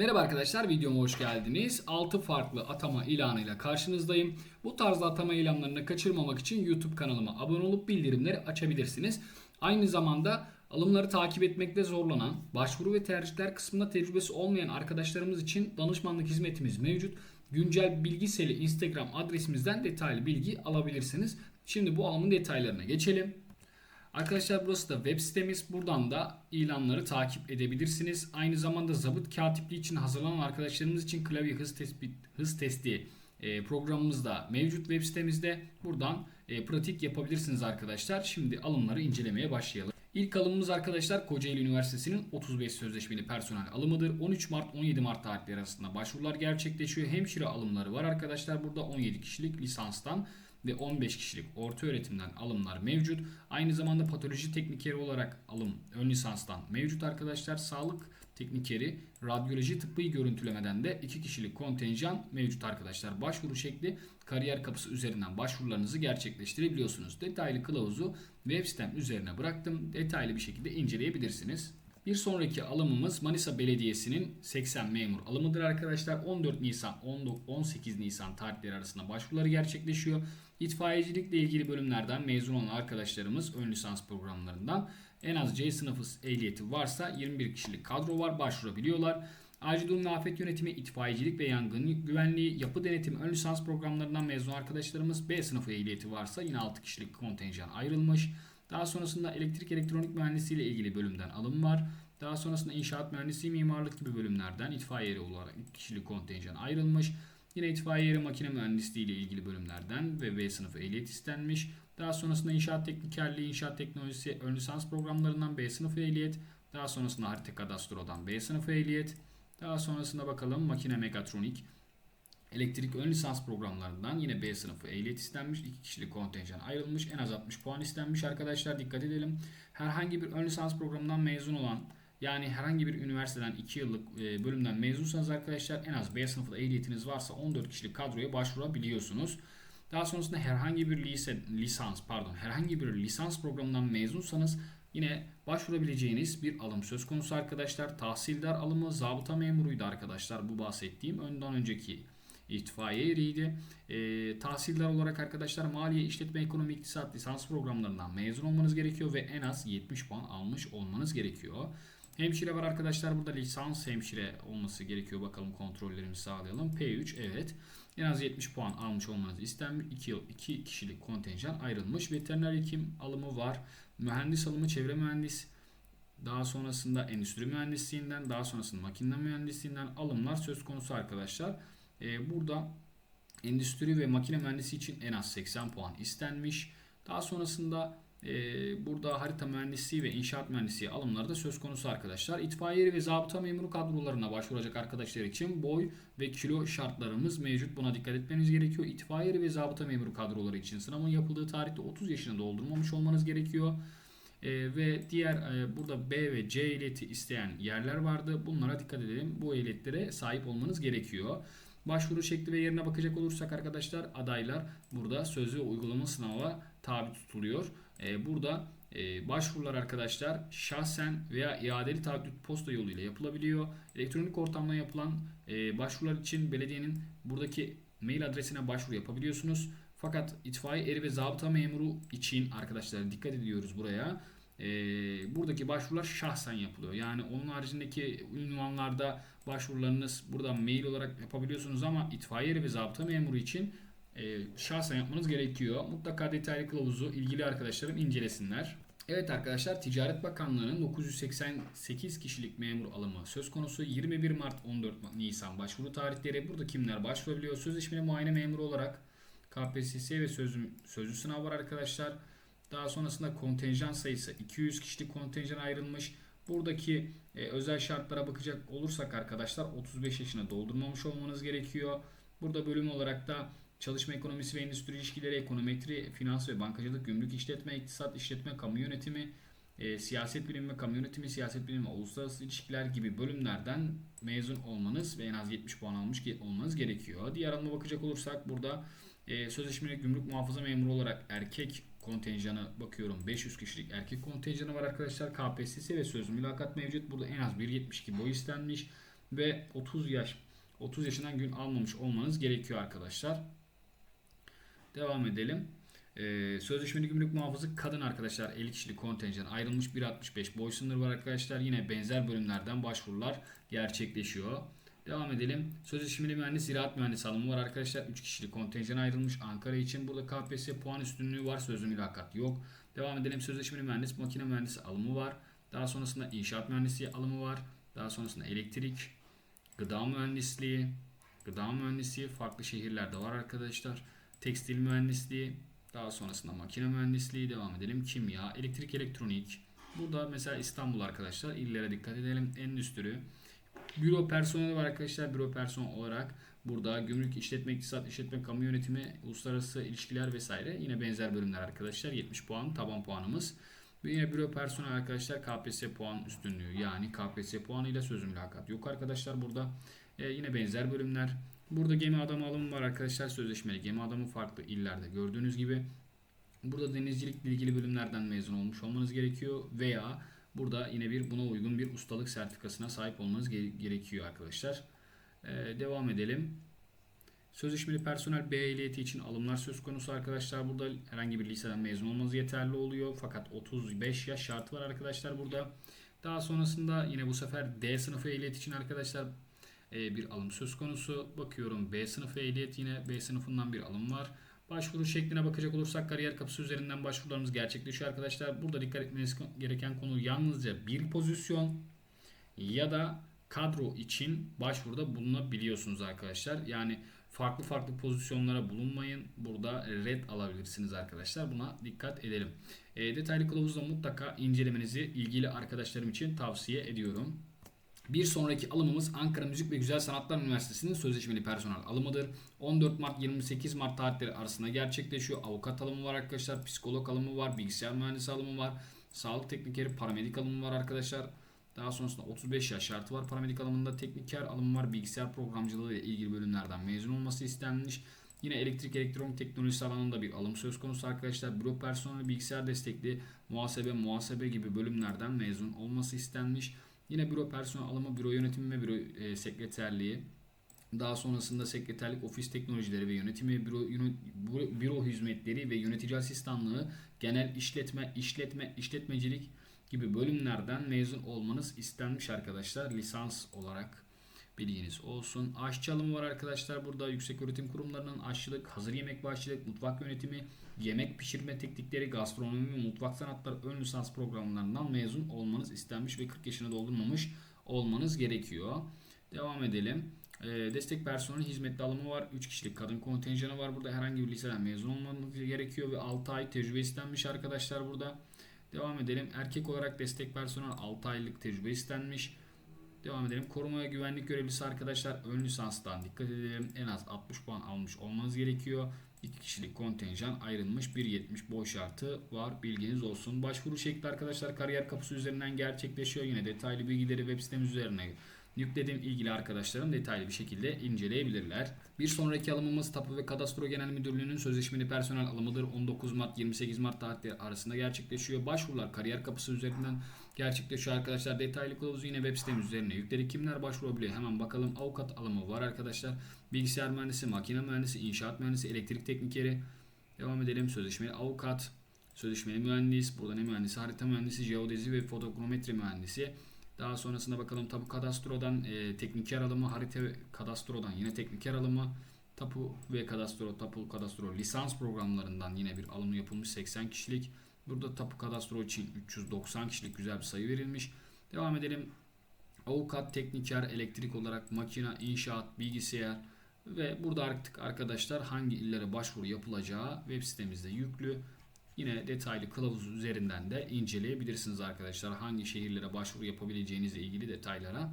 Merhaba arkadaşlar videoma hoş geldiniz. 6 farklı atama ilanıyla karşınızdayım. Bu tarzda atama ilanlarını kaçırmamak için YouTube kanalıma abone olup bildirimleri açabilirsiniz. Aynı zamanda alımları takip etmekte zorlanan, başvuru ve tercihler kısmında tecrübesi olmayan arkadaşlarımız için danışmanlık hizmetimiz mevcut. Güncel bilgiseli Instagram adresimizden detaylı bilgi alabilirsiniz. Şimdi bu alımın detaylarına geçelim. Arkadaşlar burası da web sitemiz. Buradan da ilanları takip edebilirsiniz. Aynı zamanda zabıt katipliği için hazırlanan arkadaşlarımız için klavye hız tespit hız testi e, programımız da mevcut web sitemizde. Buradan e, pratik yapabilirsiniz arkadaşlar. Şimdi alımları incelemeye başlayalım. İlk alımımız arkadaşlar Kocaeli Üniversitesi'nin 35 sözleşmeli personel alımıdır. 13 Mart 17 Mart tarihleri arasında başvurular gerçekleşiyor. Hemşire alımları var arkadaşlar. Burada 17 kişilik lisanstan ve 15 kişilik orta öğretimden alımlar mevcut. Aynı zamanda patoloji teknikeri olarak alım ön lisanstan mevcut arkadaşlar. Sağlık teknikeri, radyoloji tıbbi görüntülemeden de 2 kişilik kontenjan mevcut arkadaşlar. Başvuru şekli kariyer kapısı üzerinden başvurularınızı gerçekleştirebiliyorsunuz. Detaylı kılavuzu web sitem üzerine bıraktım. Detaylı bir şekilde inceleyebilirsiniz. Bir sonraki alımımız Manisa Belediyesi'nin 80 memur alımıdır arkadaşlar. 14 Nisan 18 Nisan tarihleri arasında başvuruları gerçekleşiyor. İtfaiyecilikle ilgili bölümlerden mezun olan arkadaşlarımız ön lisans programlarından en az C sınıfı ehliyeti varsa 21 kişilik kadro var başvurabiliyorlar. Acil durum ve afet yönetimi, itfaiyecilik ve yangın güvenliği, yapı denetimi ön lisans programlarından mezun arkadaşlarımız B sınıfı ehliyeti varsa yine 6 kişilik kontenjan ayrılmış. Daha sonrasında elektrik elektronik mühendisliği ile ilgili bölümden alım var. Daha sonrasında inşaat mühendisliği, mimarlık gibi bölümlerden itfaiyeri olarak 2 kişilik kontenjan ayrılmış. Yine itfaiyeri makine mühendisliği ile ilgili bölümlerden ve B sınıfı ehliyet istenmiş. Daha sonrasında inşaat teknikerliği, inşaat teknolojisi ön lisans programlarından B sınıfı ehliyet. Daha sonrasında harita kadastrodan B sınıfı ehliyet. Daha sonrasında bakalım makine mekatronik, Elektrik ön lisans programlarından yine B sınıfı ehliyet istenmiş. 2 kişilik kontenjan ayrılmış. En az 60 puan istenmiş arkadaşlar. Dikkat edelim. Herhangi bir ön lisans programından mezun olan yani herhangi bir üniversiteden 2 yıllık e, bölümden mezunsanız arkadaşlar en az B sınıfı ehliyetiniz varsa 14 kişilik kadroya başvurabiliyorsunuz. Daha sonrasında herhangi bir lise, lisans pardon herhangi bir lisans programından mezunsanız yine başvurabileceğiniz bir alım söz konusu arkadaşlar. Tahsildar alımı zabıta memuruydu arkadaşlar bu bahsettiğim önden önceki itfaiye eriydi. E, tahsiller olarak arkadaşlar maliye, işletme, ekonomi, iktisat lisans programlarından mezun olmanız gerekiyor ve en az 70 puan almış olmanız gerekiyor. Hemşire var arkadaşlar. Burada lisans hemşire olması gerekiyor. Bakalım kontrollerimizi sağlayalım. P3 evet. En az 70 puan almış olmanız istenmiş. 2 yıl 2 kişilik kontenjan ayrılmış. Veteriner hekim alımı var. Mühendis alımı çevre mühendis daha sonrasında endüstri mühendisliğinden, daha sonrasında makine mühendisliğinden alımlar söz konusu arkadaşlar. Ee, burada endüstri ve makine mühendisi için en az 80 puan istenmiş. Daha sonrasında burada harita mühendisliği ve inşaat mühendisliği alımları da söz konusu arkadaşlar. İtfaiyeli ve zabıta memuru kadrolarına başvuracak arkadaşlar için boy ve kilo şartlarımız mevcut. Buna dikkat etmeniz gerekiyor. İtfaiyeli ve zabıta memuru kadroları için sınavın yapıldığı tarihte 30 yaşını doldurmamış olmanız gerekiyor. E, ve diğer e, burada B ve C ehliyeti isteyen yerler vardı. Bunlara dikkat edelim. Bu ehliyetlere sahip olmanız gerekiyor. Başvuru şekli ve yerine bakacak olursak arkadaşlar adaylar burada sözlü uygulama sınava tabi tutuluyor. Ee, burada e, başvurular arkadaşlar şahsen veya iadeli taahhüt posta yoluyla yapılabiliyor. Elektronik ortamda yapılan e, başvurular için belediyenin buradaki mail adresine başvuru yapabiliyorsunuz. Fakat itfaiye eri ve zabıta memuru için arkadaşlar dikkat ediyoruz buraya e, buradaki başvurular şahsen yapılıyor. Yani onun haricindeki ünvanlarda başvurularınız burada mail olarak yapabiliyorsunuz ama itfaiye ve zabıta memuru için e, şahsen yapmanız gerekiyor. Mutlaka detaylı kılavuzu ilgili arkadaşlarım incelesinler. Evet arkadaşlar Ticaret Bakanlığı'nın 988 kişilik memur alımı söz konusu. 21 Mart 14 Nisan başvuru tarihleri. Burada kimler başvurabiliyor? Sözleşmeli muayene memuru olarak KPSS ve sözlü, sözlü sınav var arkadaşlar. Daha sonrasında kontenjan sayısı 200 kişilik kontenjan ayrılmış. Buradaki e, özel şartlara bakacak olursak arkadaşlar 35 yaşına doldurmamış olmanız gerekiyor. Burada bölüm olarak da çalışma ekonomisi ve endüstri ilişkileri, ekonometri, finans ve bankacılık, gümrük işletme, iktisat işletme, kamu yönetimi, e, siyaset bilimi ve kamu yönetimi, siyaset bilimi uluslararası ilişkiler gibi bölümlerden mezun olmanız ve en az 70 puan almış olmanız gerekiyor. Diğer adıma bakacak olursak burada e, sözleşmeli gümrük muhafaza memuru olarak erkek kontenjanı bakıyorum. 500 kişilik erkek kontenjanı var arkadaşlar. KPSS ve sözlü mülakat mevcut. Burada en az 1.72 boy istenmiş. ve 30 yaş 30 yaşından gün almamış olmanız gerekiyor arkadaşlar. Devam edelim. Ee, sözleşmeli gümrük muhafızı kadın arkadaşlar 50 kişilik kontenjan ayrılmış 1.65 boy sınırı var arkadaşlar. Yine benzer bölümlerden başvurular gerçekleşiyor. Devam edelim. Sözleşmeli mühendis, ziraat mühendisi alımı var arkadaşlar. 3 kişilik kontenjan ayrılmış Ankara için. Burada KPSS puan üstünlüğü var. Sözlü mülakat yok. Devam edelim. Sözleşmeli mühendis, makine mühendisi alımı var. Daha sonrasında inşaat mühendisliği alımı var. Daha sonrasında elektrik, gıda mühendisliği, gıda mühendisliği farklı şehirlerde var arkadaşlar. Tekstil mühendisliği, daha sonrasında makine mühendisliği devam edelim. Kimya, elektrik, elektronik. Burada mesela İstanbul arkadaşlar. illere dikkat edelim. Endüstri, Büro personeli var arkadaşlar. Büro personel olarak burada gümrük, işletme, iktisat, işletme, kamu yönetimi, uluslararası ilişkiler vesaire. Yine benzer bölümler arkadaşlar. 70 puan taban puanımız. Ve yine büro personel arkadaşlar KPSS puan üstünlüğü yani KPSS puanıyla sözlü mülakat yok arkadaşlar burada. Ee, yine benzer bölümler. Burada gemi adamı alımı var arkadaşlar. Sözleşmeli gemi adamı farklı illerde gördüğünüz gibi. Burada denizcilikle ilgili bölümlerden mezun olmuş olmanız gerekiyor veya Burada yine bir buna uygun bir ustalık sertifikasına sahip olmanız gerekiyor arkadaşlar. Ee, devam edelim. Sözleşmeli personel B ehliyeti için alımlar söz konusu arkadaşlar. Burada herhangi bir liseden mezun olmanız yeterli oluyor. Fakat 35 yaş şartı var arkadaşlar burada. Daha sonrasında yine bu sefer D sınıfı ehliyet için arkadaşlar bir alım söz konusu. Bakıyorum B sınıfı ehliyet yine B sınıfından bir alım var. Başvuru şekline bakacak olursak kariyer kapısı üzerinden başvurularımız gerçekleşiyor arkadaşlar. Burada dikkat etmeniz gereken konu yalnızca bir pozisyon ya da kadro için başvuruda bulunabiliyorsunuz arkadaşlar. Yani farklı farklı pozisyonlara bulunmayın. Burada red alabilirsiniz arkadaşlar. Buna dikkat edelim. E, detaylı kılavuzda mutlaka incelemenizi ilgili arkadaşlarım için tavsiye ediyorum. Bir sonraki alımımız Ankara Müzik ve Güzel Sanatlar Üniversitesi'nin sözleşmeli personel alımıdır. 14 Mart 28 Mart tarihleri arasında gerçekleşiyor. Avukat alımı var arkadaşlar, psikolog alımı var, bilgisayar mühendisi alımı var, sağlık teknikeri, paramedik alımı var arkadaşlar. Daha sonrasında 35 yaş şartı var. Paramedik alımında tekniker alımı var. Bilgisayar programcılığı ile ilgili bölümlerden mezun olması istenmiş. Yine elektrik elektronik teknolojisi alanında bir alım söz konusu arkadaşlar. Büro personeli bilgisayar destekli muhasebe, muhasebe gibi bölümlerden mezun olması istenmiş. Yine büro personel alımı, büro yönetimi ve büro e, sekreterliği. Daha sonrasında sekreterlik, ofis teknolojileri ve yönetimi, büro, büro, hizmetleri ve yönetici asistanlığı, genel işletme, işletme, işletmecilik gibi bölümlerden mezun olmanız istenmiş arkadaşlar lisans olarak bilginiz olsun. Aşçı alımı var arkadaşlar. Burada yüksek öğretim kurumlarının aşçılık, hazır yemek ve aşçılık, mutfak yönetimi, yemek pişirme teknikleri, gastronomi ve mutfak sanatları ön lisans programlarından mezun olmanız istenmiş ve 40 yaşını doldurmamış olmanız gerekiyor. Devam edelim. Ee, destek personeli hizmetli alımı var. 3 kişilik kadın kontenjanı var. Burada herhangi bir liseden mezun olmanız gerekiyor ve 6 ay tecrübe istenmiş arkadaşlar burada. Devam edelim. Erkek olarak destek personel 6 aylık tecrübe istenmiş. Devam edelim. Koruma ve güvenlik görevlisi arkadaşlar ön lisanstan dikkat edelim. En az 60 puan almış olmanız gerekiyor. 2 kişilik kontenjan ayrılmış 1.70 boy şartı var. Bilginiz olsun. Başvuru şekli arkadaşlar kariyer kapısı üzerinden gerçekleşiyor. Yine detaylı bilgileri web sitemiz üzerine yüklediğim ilgili arkadaşlarım detaylı bir şekilde inceleyebilirler. Bir sonraki alımımız Tapu ve Kadastro Genel Müdürlüğü'nün sözleşmeli personel alımıdır. 19 Mart 28 Mart tarihleri arasında gerçekleşiyor. Başvurular kariyer kapısı üzerinden gerçekleşiyor arkadaşlar. Detaylı kılavuzu yine web sitemiz üzerine yükledik. Kimler başvurabiliyor? Hemen bakalım. Avukat alımı var arkadaşlar. Bilgisayar mühendisi, makine mühendisi, inşaat mühendisi, elektrik teknikeri. Devam edelim. Sözleşmeli avukat, sözleşmeli mühendis, burada ne mühendisi, harita mühendisi, jeodezi ve fotogrametri mühendisi. Daha sonrasında bakalım tapu kadastrodan e, tekniker alımı, harita kadastrodan yine tekniker alımı, tapu ve kadastro, tapu kadastro lisans programlarından yine bir alım yapılmış 80 kişilik. Burada tapu kadastro için 390 kişilik güzel bir sayı verilmiş. Devam edelim. Avukat, tekniker, elektrik olarak makina, inşaat, bilgisayar ve burada artık arkadaşlar hangi illere başvuru yapılacağı web sitemizde yüklü. Yine detaylı kılavuz üzerinden de inceleyebilirsiniz arkadaşlar. Hangi şehirlere başvuru yapabileceğinizle ilgili detaylara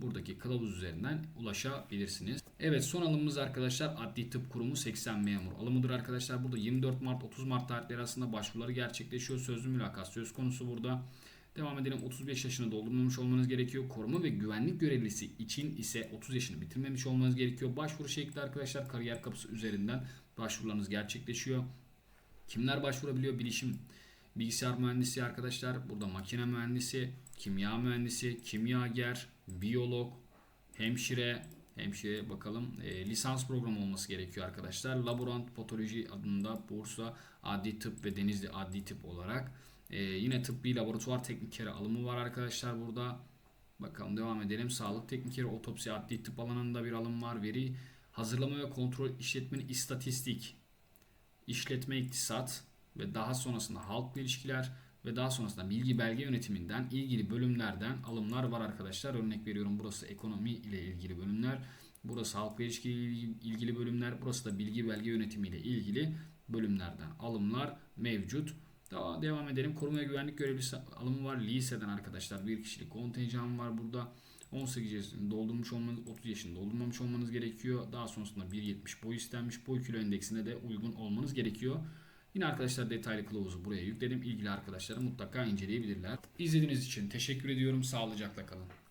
buradaki kılavuz üzerinden ulaşabilirsiniz. Evet son alımımız arkadaşlar Adli Tıp Kurumu 80 memur alımıdır arkadaşlar. Burada 24 Mart 30 Mart tarihleri arasında başvuruları gerçekleşiyor. Sözlü mülakat söz konusu burada. Devam edelim 35 yaşını doldurmamış olmanız gerekiyor. Koruma ve güvenlik görevlisi için ise 30 yaşını bitirmemiş olmanız gerekiyor. Başvuru şekli arkadaşlar kariyer kapısı üzerinden başvurularınız gerçekleşiyor. Kimler başvurabiliyor? Bilişim, bilgisayar mühendisi arkadaşlar. Burada makine mühendisi, kimya mühendisi, kimyager, biyolog, hemşire, hemşire bakalım e, lisans programı olması gerekiyor arkadaşlar. Laborant patoloji adında Bursa Adli Tıp ve Denizli Adli Tıp olarak. E, yine tıbbi laboratuvar teknikeri alımı var arkadaşlar burada. Bakalım devam edelim. Sağlık teknikeri, otopsi, adli tıp alanında bir alım var. Veri hazırlama ve kontrol işletmenin istatistik, işletme iktisat ve daha sonrasında halkla ilişkiler ve daha sonrasında bilgi belge yönetiminden ilgili bölümlerden alımlar var arkadaşlar. Örnek veriyorum burası ekonomi ile ilgili bölümler. Burası halkla ilişki ilgili bölümler. Burası da bilgi belge yönetimi ile ilgili bölümlerden alımlar mevcut. Daha devam edelim. Koruma ve güvenlik görevlisi alımı var. Liseden arkadaşlar bir kişilik kontenjan var burada. 18 yaşını doldurmuş olmanız, 30 yaşını doldurmamış olmanız gerekiyor. Daha sonrasında 1.70 boy istenmiş. Boy kilo endeksine de uygun olmanız gerekiyor. Yine arkadaşlar detaylı kılavuzu buraya yükledim. İlgili arkadaşlar mutlaka inceleyebilirler. İzlediğiniz için teşekkür ediyorum. Sağlıcakla kalın.